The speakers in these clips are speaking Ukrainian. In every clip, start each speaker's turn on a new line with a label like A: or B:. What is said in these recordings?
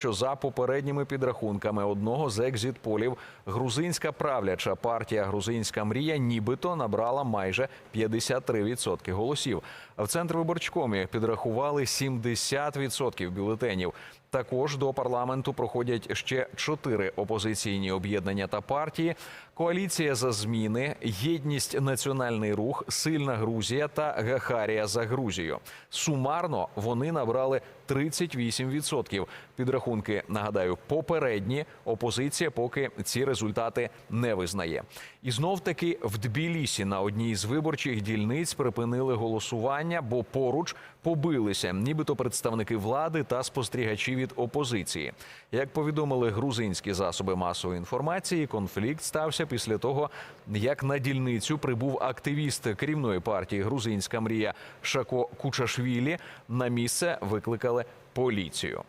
A: що за попередніми підрахунками одного з екзітполів, грузинська правляча партія Грузинська мрія нібито набрала майже 53% голосів. А в Центрвиборчкомі підрахували 70% бюлетенів. Також до парламенту проходять ще чотири опозиційні об'єднання та партії: коаліція за зміни, єдність національний рух, сильна Грузія та Гахарія за Грузію. Сумарно вони набрали 38%. Підрахунки нагадаю, попередні опозиція поки ці результати не визнає. І знов таки в Тбілісі на одній з виборчих дільниць припинили голосування, бо поруч побилися, нібито представники влади та спостерігачі від опозиції. Як повідомили грузинські засоби масової інформації, конфлікт стався після того, як на дільницю прибув активіст керівної партії Грузинська мрія Шако Кучашвілі. На місце викликали поліцію.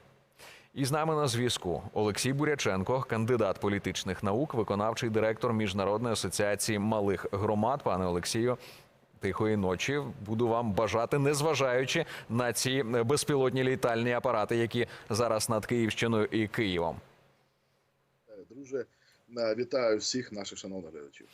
A: І з нами на зв'язку Олексій Буряченко, кандидат політичних наук, виконавчий директор Міжнародної асоціації малих громад. Пане Олексію, тихої ночі буду вам бажати, незважаючи на ці безпілотні літальні апарати, які зараз над Київщиною і Києвом.
B: Друже, е, вітаю всіх наших шановних глядачів.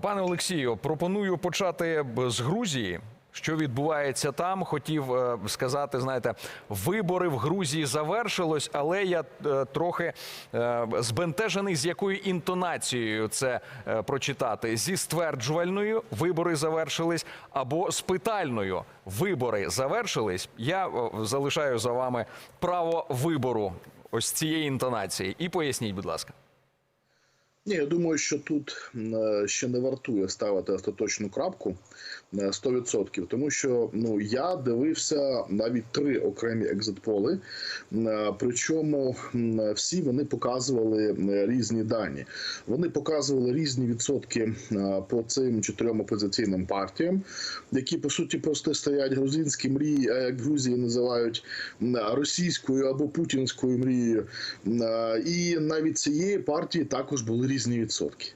A: Пане Олексію, пропоную почати з Грузії. Що відбувається там? Хотів е, сказати, знаєте, вибори в Грузії завершилось, але я е, трохи е, збентежений, з якою інтонацією це прочитати. Зі стверджувальною вибори завершились, або з питальною вибори завершились. Я залишаю за вами право вибору ось цієї інтонації. І поясніть, будь ласка.
B: Ні, я думаю, що тут е, ще не вартує ставити остаточну крапку е, 100%, тому що ну я дивився навіть три окремі екзитполи, е, причому всі вони показували е, різні дані. Вони показували різні відсотки е, по цим чотирьом опозиційним партіям, які по суті просто стоять грузинські мрії, а як Грузії називають російською або путінською мрією. Е, І навіть цієї партії також були різні відсотки.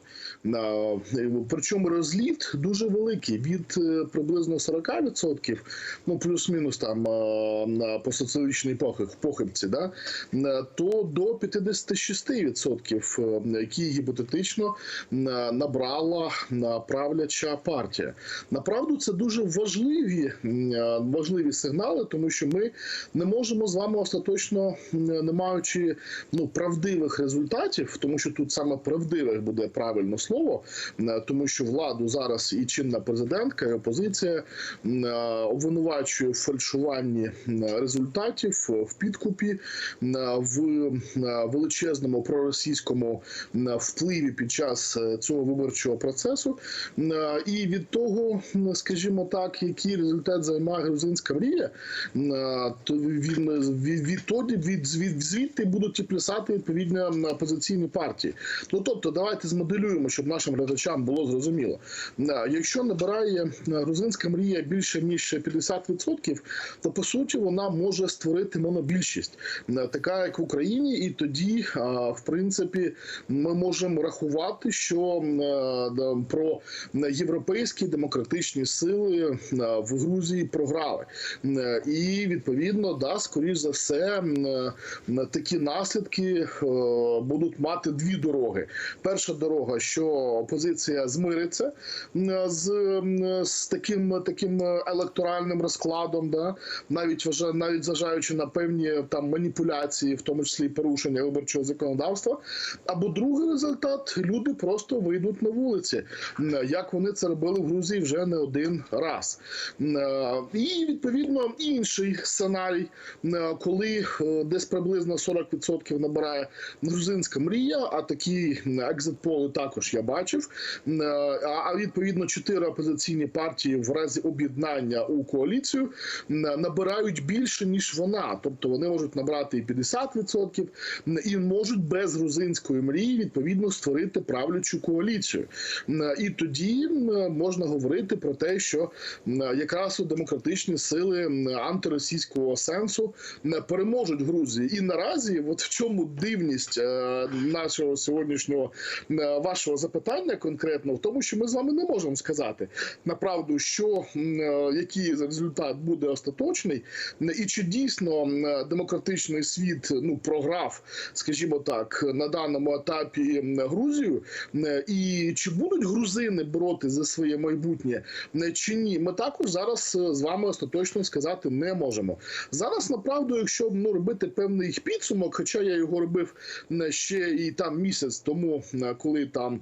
B: Причому розліт дуже великий від е, приблизно 40%, ну плюс-мінус там на посоціологічній похиб- похибці, да, то до 56%, е, які гіпотетично набрала правляча партія. Направду це дуже важливі, важливі сигнали, тому що ми не можемо з вами остаточно, не маючи ну правдивих результатів, тому що тут саме правдивих буде правильно слово, е, тому що владу зараз і чинна президентка, і опозиція е, обвинувачує в фальшуванні е, результатів в підкупі, в величезному проросійському впливі під час цього виборчого процесу. І від того, скажімо так, який результат займає грузинська мрія, то він відтоді від, від звідти будуть і плясати відповідні м, опозиційні партії. Ну тобто, давайте змоделюємо, щоб нашим глядачам було зрозуміло. Е, Якщо набирає е, грузинська мрія більше ніж 50%, то по суті вона може створити монобільшість, е, така як в Україні, і тоді, в принципі, ми можемо рахувати, що про європейські демократичні сили в Грузії програли, і відповідно, да, скоріш за все, такі наслідки будуть мати дві дороги. Перша дорога, що опозиція змириться з, з таким таким електоральним розкладом, да, навіть вважа- навіть зважаючи на певні там маніпуляції, в тому числі порушення виборчого законодавства. Або другий результат люди просто вийдуть на вулиці, як вони це робили в Грузії вже не один раз. Е, І відповідно інший сценарій, коли е, десь приблизно 40% набирає грузинська мрія, а такі екзитполи також я бачив. Е, А відповідно чотири опозиційні партії в разі об'єднання у коаліцію набирають більше ніж вона, тобто вони можуть набрати і 50%, і можуть без грузинської мрії відповідно створити правлячу коаліцію. І тоді можна говорити про те, що якраз у демократичні сили антиросійського сенсу м, переможуть Грузії. І наразі, от в чому дивність е, нашого сьогоднішнього е, вашого запитання конкретно в тому, що ми з вами не можемо сказати направду, що е, який результат буде остаточний, і чи дійсно демократичний світ ну програв, скажімо так, на даному етапі Грузію, і чи будуть грузини бороти за своє майбутнє? Чи ні, ми також зараз е, з вами остаточно сказати не можемо. Зараз направду, якщо ну робити певний підсумок, хоча я його робив ще і там місяць тому, коли там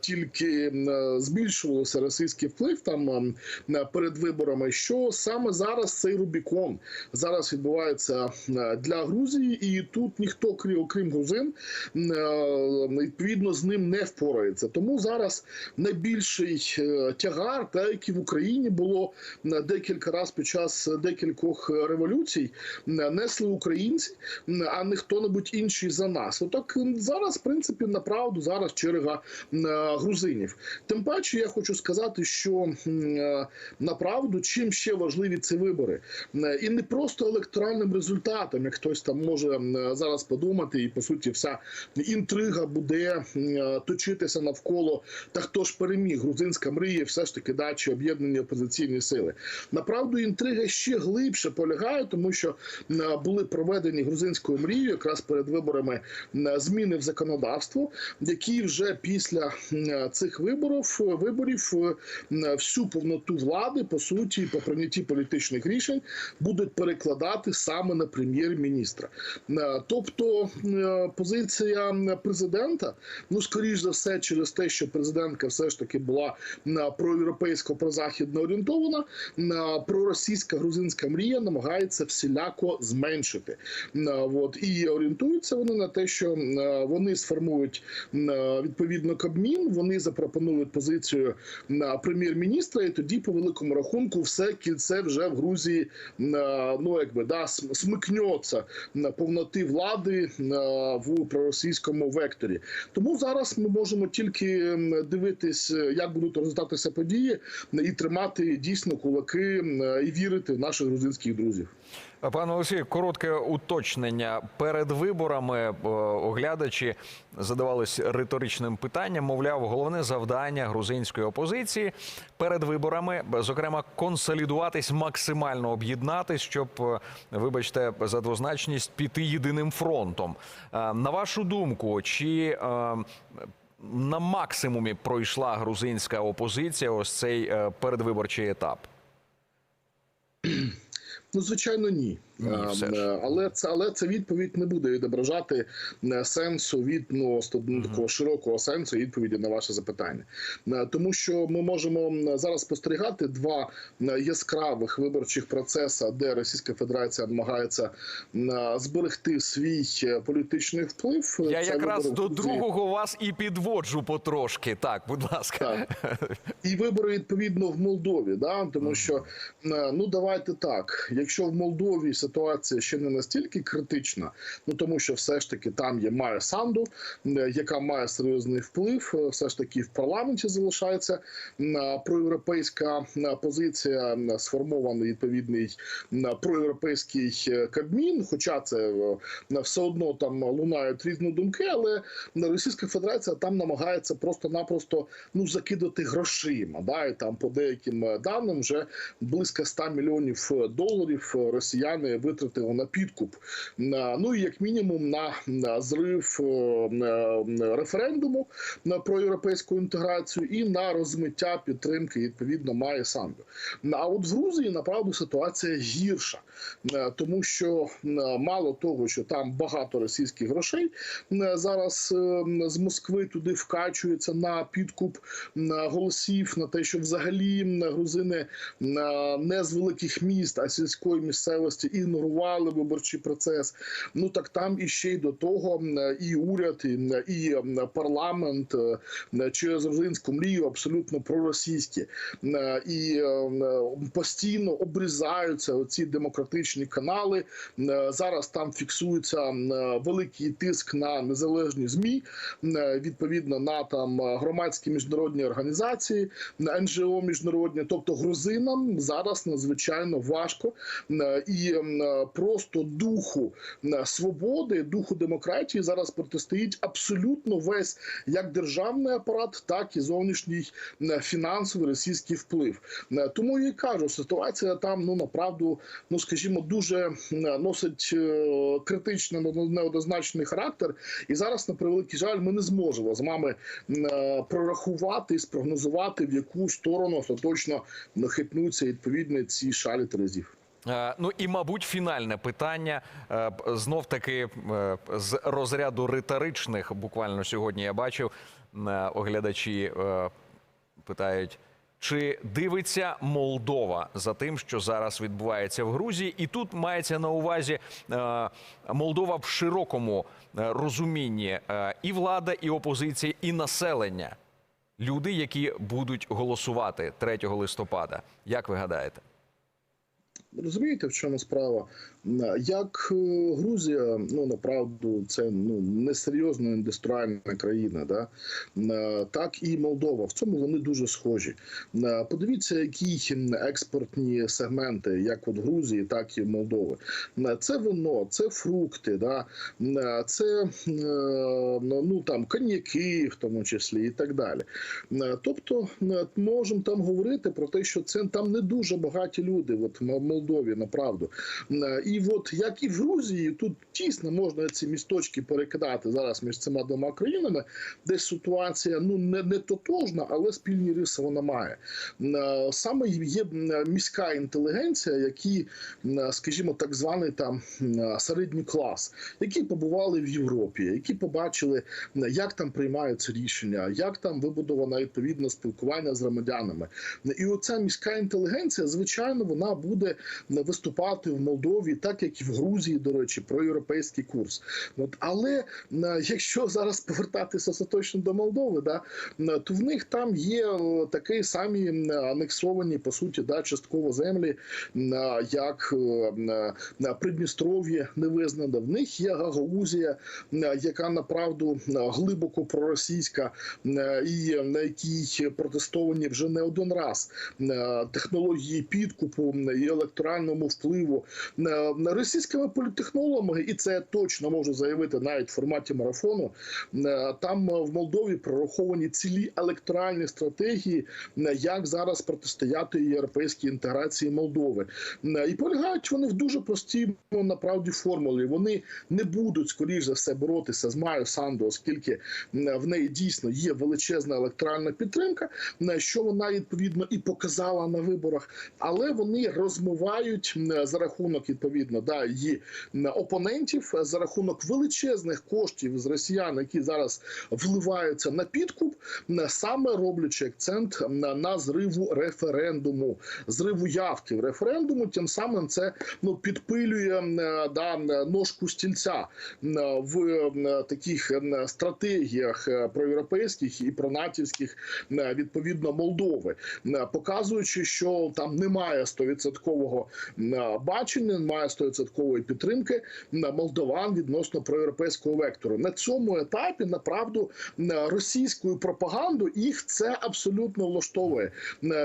B: тільки збільшувався російський вплив там перед виборами, що саме зараз цей Рубікон зараз відбувається для Грузії, і тут ніхто крім окрім грузин е, відповідно з ним не впорається. Тому зараз найбільший е, тягар, та який в Україні було декілька разів під час декількох революцій, несли українці, а не хто-небудь інший за нас. Отак зараз, в принципі, направду зараз черга е, грузинів. Тим паче, я хочу сказати, що е, направду чим ще важливі ці вибори, і не просто електоральним результатом, як хтось там може зараз подумати, і по суті, вся інтрига буде е, точитися навколо та хто ж переміг грузинська мрія, все ж таки да, чи об'єднані опозиційні сили. Направду інтрига ще глибше полягає, тому що були проведені грузинською мрією якраз перед виборами зміни в законодавство, які вже після цих виборів виборів м, всю повноту влади по суті по прийнятті політичних рішень будуть перекладати саме на прем'єр-міністра. Е, Тобто е, позиція президента, ну скоріш за все, через те, що президентка все ж таки була е, проєвропейсько прозахідно орієнтована, е, проросійська грузинська мрія намагається всіляко зменшити. Е, От і орієнтуються вони на те, що е, вони сформують е, відповідно Кабмін, вони запропонують позицію на прем'єр-міністра, і тоді по великому рахунку все кільце вже в Грузії е, ну якби да смикнеться на повноти влади е, в проросійському векторі. Тому зараз ми можемо тільки дивитись, е, як будуть розвиватися події, і тримати дійсно кулаки і вірити в наших грузинських друзів.
A: Пане Олексій, коротке уточнення. Перед виборами е, оглядачі задавались риторичним питанням. Мовляв, головне завдання грузинської опозиції перед виборами, зокрема, консолідуватись, максимально об'єднатись, щоб, е, вибачте, за двозначність піти єдиним фронтом. Е, На вашу думку, чи на максимумі пройшла грузинська опозиція ось цей передвиборчий етап?
B: Ну, звичайно, ні.
A: Ні,
B: Е,
A: все ж.
B: е, але це але ця відповідь не буде відображати е, сенсу від ну, ну, такого широкого сенсу відповіді на ваше запитання. Е, Тому що ми можемо зараз спостерігати два яскравих виборчих процеси, де Російська Федерація намагається зберегти свій політичний вплив.
A: Я
B: Це
A: якраз до другого вас і підводжу потрошки. Так, будь ласка.
B: Так. І вибори відповідно в Молдові, да? тому що ну давайте так. Якщо в Молдові ситуація ще не настільки критична, ну тому що все ж таки там є Майя Санду, яка має серйозний вплив, е, все ж таки в парламенті залишається е, проєвропейська е, позиція, сформований відповідний проєвропейський кабмін. Хоча це все одно там лунають різні думки, але Російська Федерація там намагається просто-напросто ну закидати грошима. Да, і там по деяким даним вже близько 100 мільйонів доларів росіяни витратили на підкуп. Ну і як мінімум на, зрив референдуму про європейську інтеграцію і на розмиття підтримки відповідно має Санду. А от в Грузії направду ситуація гірша, Е, тому що е, мало того, що там багато російських грошей е, зараз з Москви туди вкачується на підкуп голосів, на те, що взагалі грузини не з великих міст, а сільської місцевості ігнорували виборчий процес. Ну так там і ще й до того і уряд, і, парламент через грузинську мрію абсолютно проросійські і постійно обрізаються оці демократичні канали. Зараз там фіксується великий тиск на незалежні змі, відповідно на там громадські міжнародні організації, на НЖО міжнародні. Тобто грузинам зараз надзвичайно важко, і просто духу свободи, духу демократії зараз протистоїть абсолютно весь як державний апарат, так і зовнішній фінансовий російський вплив. Тому і кажу, ситуація там ну направду, ну скажімо, дуже носить е, критично неоднозначний характер. І зараз, на превеликий жаль, ми не зможемо з вами е, прорахувати і спрогнозувати, в яку сторону остаточно хитнуться відповідно ці шалі терезів.
A: Е, Ну і мабуть, фінальне питання знов таки з розряду риторичних. Буквально сьогодні я бачив е, оглядачі е, питають. Чи дивиться Молдова за тим, що зараз відбувається в Грузії, і тут мається на увазі е, Молдова в широкому е, розумінні е, і влада, і опозиція, і населення, люди, які будуть голосувати 3 листопада. Як ви гадаєте?
B: Розумієте, в чому справа? Як е, Грузія, ну направду, це ну несерйозна індустріальна країна, да? Е, так і Молдова. В цьому вони дуже схожі. Е, Подивіться, які експортні сегменти, як от Грузії, так і Молдови. Це вино, це фрукти, да? Це ну там коньяки, в тому числі, і так далі. Тобто, можемо там говорити про те, що це там не дуже багаті люди. От Молдові, направду. Е, І от як і в Грузії, тут тісно можна ці місточки перекидати зараз між цими двома країнами, де ситуація ну не, не тотожна, але спільні риси вона має. Е, Саме є е, міська інтелігенція, які, скажімо, так званий там середній клас, які побували в Європі, які побачили, як там приймаються рішення, як там вибудовано відповідне спілкування з громадянами. І оця міська інтелігенція, звичайно, вона буде виступати в Молдові, так як і в Грузії, до речі, про європейський курс. От, але якщо зараз повертатися остаточно до Молдови, да, то в них там є такі самі анексовані, по суті, да, частково землі, як Придністров'я не визнано. В них є Гагаузія, яка направду глибоко проросійська, і на якій протестовані вже не один раз технології підкупу і електоральному впливу російськими політтехнологами, і це точно можу заявити навіть в форматі марафону. е, Там е, в Молдові прораховані цілі електоральні стратегії, е, як зараз протистояти європейській інтеграції Молдови. І полягають вони в дуже простій ну, направді формулі. Вони не будуть скоріш за все боротися з Майо Санду, оскільки в неї дійсно є величезна електоральна підтримка, що вона відповідно і показала на виборах, але вони розмивають м, за рахунок відповідно да м, опонентів е, за рахунок величезних коштів з росіян, які зараз вливаються на підкуп, саме роблячи акцент м, на зриву референдуму, зриву явки в референдуму. Тим самим це ну підпилює е, да ножку стільця в таких стратегіях е, проєвропейських і пронатівських е, відповідно Молдови, е, показуючи, що там немає стовідсоткового е, бачення, немає стовідсоткової підтримки е, молдован відносно проєвропейського вектору. На цьому етапі направду е, російською пропагандою їх це абсолютно влаштовує.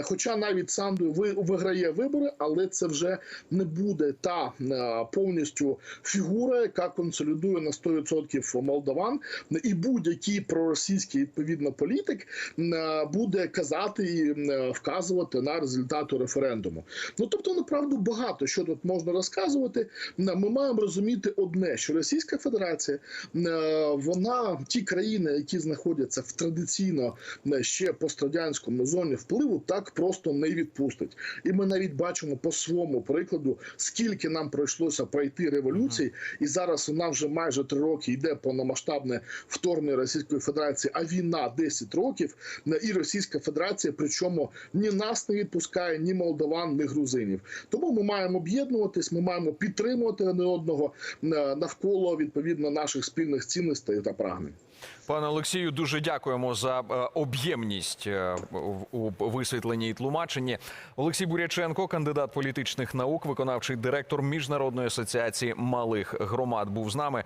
B: Хоча навіть Санду ви виграє вибори, але це вже не буде та повністю фігура, яка консолідує на 100% молдаван, і будь-який проросійський відповідно політик буде казати і вказувати на результати референдуму. Ну тобто, направду багато що тут можна розказувати. Ми маємо розуміти одне: що Російська Федерація, е, вона ті країни, які знаходяться в традиційно ще пострадянському зоні впливу, так просто не відпустить. І ми навіть бачимо по своєму прикладу, скільки нам пройшлося пройти революцій, і зараз вона вже майже три роки йде повномасштабне вторгнення Російської Федерації, а війна 10 років. І Російська Федерація, причому ні нас не відпускає, ні молдаван, ні грузинів. Тому ми маємо об'єднуватись, ми маємо підтримувати один одного е, навколо відповідно наших спільних цінностей та прагнень.
A: Пане Олексію, дуже дякуємо за е, об'ємність е, у висвітленні і тлумаченні. Олексій Буряченко, кандидат політичних наук, виконавчий директор міжнародної асоціації малих громад, був з нами.